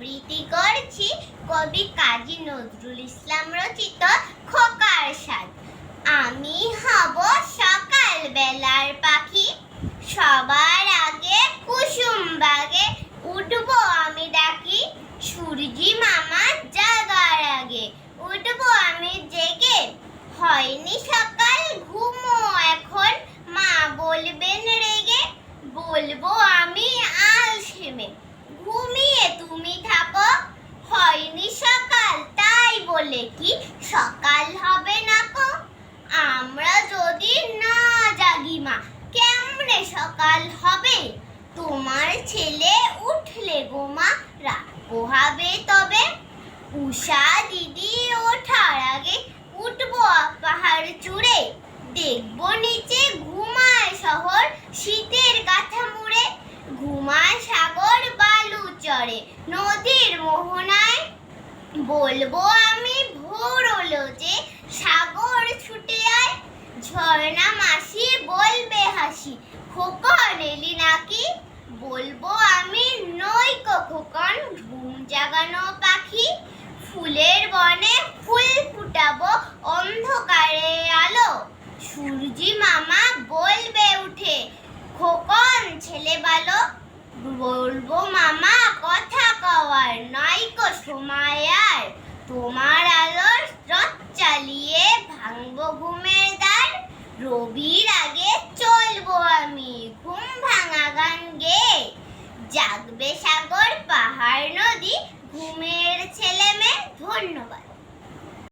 আবৃত্তি করছি কবি কাজী নজরুল ইসলাম রচিত খোকার সাদ। আমি হব সকাল বেলার পাখি, সবার আগে কুসুম বাগে, উঠবো আমি ডাকি, সূর্যি মামা জাগার আগে, উঠবো আমি জেগে। হয়নি সকাল, ঘুমো এখন, মা বলবেন রেগে, বলব আমি আলসেমে ঘুমিয়ে তুমি থাকো হয়নি সকাল বলে কি সকাল হবে না কো আমরা যদি না জাগি মা, কেমনে সকাল হবে? তোমার ছেলে উঠলে গো মা, রাত পোহাবে তবে। উষা দিদি ওঠার আগে উঠবো পাহাড় চূড়ে। দেখব নিচে ঘুমায় শহর শীতের কাঁথা মুড়ে। ঘুমায় সাগর বালু চড়ে, নদীর মোহনায় বলব আমি ভোর হলো যে সাগর ছুটে আয়। ঝর্ণা মাসি বলবে হাসি, খোকন এলি নাকি? বলব আমি নৈক খোকন, ঘুম জাগানো পাখি। ফুলের বনে ফুল ফুটাবো অন্ধকারে আলো। সূর্যি মামা বলবে উঠে, খোকন ছেলে ভালো। বলব মামা, কথা কওয়ার নয়কো সময় আর তোমার আলোর রথ চালিয়ে ভাঙবো ঘুমের দ্বার। রবির আগে চলবো আমি ঘুম ভাঙা গান গে জাগবে সাগর পাহাড় নদী